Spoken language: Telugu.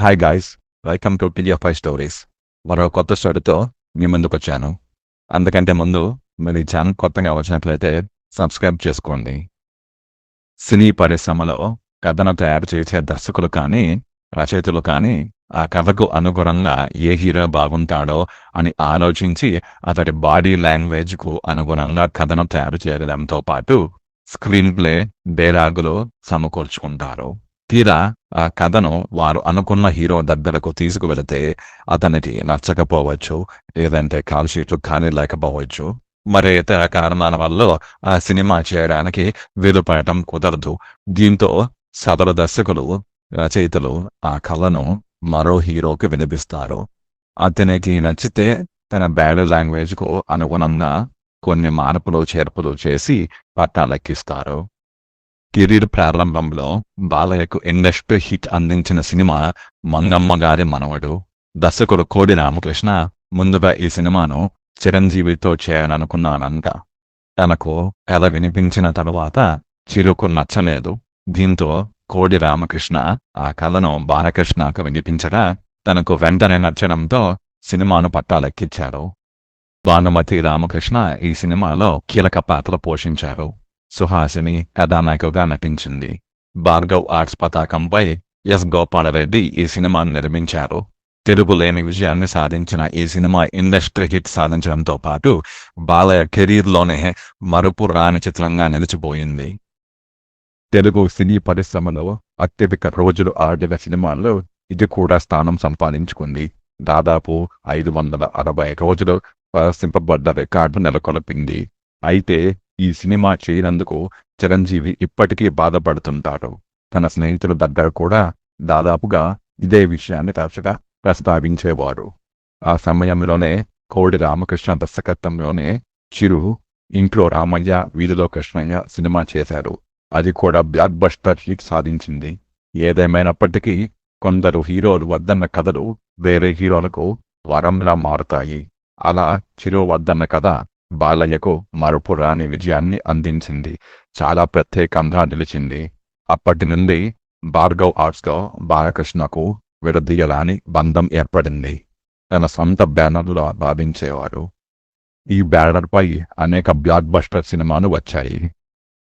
Hi guys welcome to TFI stories మరో కొత్త స్టోరీతో మీ ముందుకు వచ్చాను. అందుకంటే ముందు మీరు ఈ ఛానల్ కొత్తగా వచ్చినట్లయితే సబ్స్క్రైబ్ చేసుకోండి. సినీ పరిశ్రమలో కథను తయారు చేసే దర్శకులు కానీ రచయితలు కానీ ఆ కథకు అనుగుణంగా ఏ హీరో బాగుంటాడో అని ఆలోచించి అతడి బాడీ లాంగ్వేజ్కు అనుగుణంగా కథను తయారు చేయడంతో పాటు స్క్రీన్ ప్లే డైలాగులు సమకూర్చుకుంటారు. తీరా ఆ కథను వారు అనుకున్న హీరో దగ్గరకు తీసుకువెళితే అతనికి నచ్చకపోవచ్చు లేదంటే కాల్షీట్లు కానీ లేకపోవచ్చు. మరి ఇతర కారణాల వల్ల ఆ సినిమా చేయడానికి వీలుపడటం కుదరదు. దీంతో సదరు దర్శకులు రచయితలు ఆ కళను మరో హీరోకి వినిపిస్తారు. అతనికి నచ్చితే తన బ్యాడ్ లాంగ్వేజ్కు అనుగుణంగా కొన్ని మార్పులు చేర్పులు చేసి పట్టాలెక్కిస్తారు. కెరీర్ ప్రారంభంలో బాలయ్యకు ఇండస్ట్రీ హిట్ అందించిన సినిమా మంగమ్మ గారి మనవడు దర్శకుడు కోడి రామకృష్ణ ముందుగా ఈ సినిమాను చిరంజీవితో చేయాలనుకున్నానంట. తనకు కథ వినిపించిన తరువాత చిరుకు నచ్చలేదు. దీంతో కోడి రామకృష్ణ ఆ కథను బాలకృష్ణకు వినిపించగా తనకు వెంటనే నచ్చడంతో సినిమాను పట్టాలెక్కించారు భానుమతి రామకృష్ణ ఈ సినిమాలో కీలక పాత్ర పోషించారు. సుహాసిని కథానాయకుగా నటించింది. భార్గవ్ ఆర్ట్స్ పతాకంపై ఎస్ గోపాలరెడ్డి ఈ సినిమాను నిర్మించారు. తిరుగులేని విజయాన్ని సాధించిన ఈ సినిమా ఇండస్ట్రీ హిట్ సాధించడంతో పాటు బాలయ్య కెరీర్లోనే మరుపు రాని చిత్రంగా నిలిచిపోయింది. తెలుగు సినీ పరిశ్రమలో అత్యధిక రోజులు ఆడిన సినిమాల్లో ఇది కూడా స్థానం సంపాదించుకుంది. దాదాపు ఐదు వందల అరవై రోజులు ప్రదర్శింపబడ్డ రికార్డు నెలకొల్పింది. అయితే ఈ సినిమా చేయనందుకు చిరంజీవి ఇప్పటికీ బాధపడుతుంటాడు. తన స్నేహితుల దగ్గర కూడా దాదాపుగా ఇదే విషయాన్ని తరచుగా ప్రస్తావించేవారు. ఆ సమయంలోనే కోడి రామకృష్ణ దర్శకత్వంలోనే చిరు ఇంట్లో రామయ్య వీధిలో కృష్ణయ్య సినిమా చేశారు. అది కూడా బ్లాక్ బస్టర్ హిట్ సాధించింది. ఏదేమైనప్పటికీ కొందరు హీరోలు వద్దన్న కథలు వేరే హీరోలకు వరంలా మారుతాయి. అలా చిరు వద్దన్న కథ బాలయ్యకు మరుపు రాని విజయాన్ని అందించింది. చాలా ప్రత్యేకంగా నిలిచింది. అప్పటి నుండి భార్గవ్ ఆర్ట్స్తో బాలకృష్ణకు విడదీయరాని బంధం ఏర్పడింది. తన సొంత బ్యానర్లో భావించేవారు. ఈ బ్యానర్పై అనేక బ్లాక్ బస్టర్ సినిమాలు వచ్చాయి.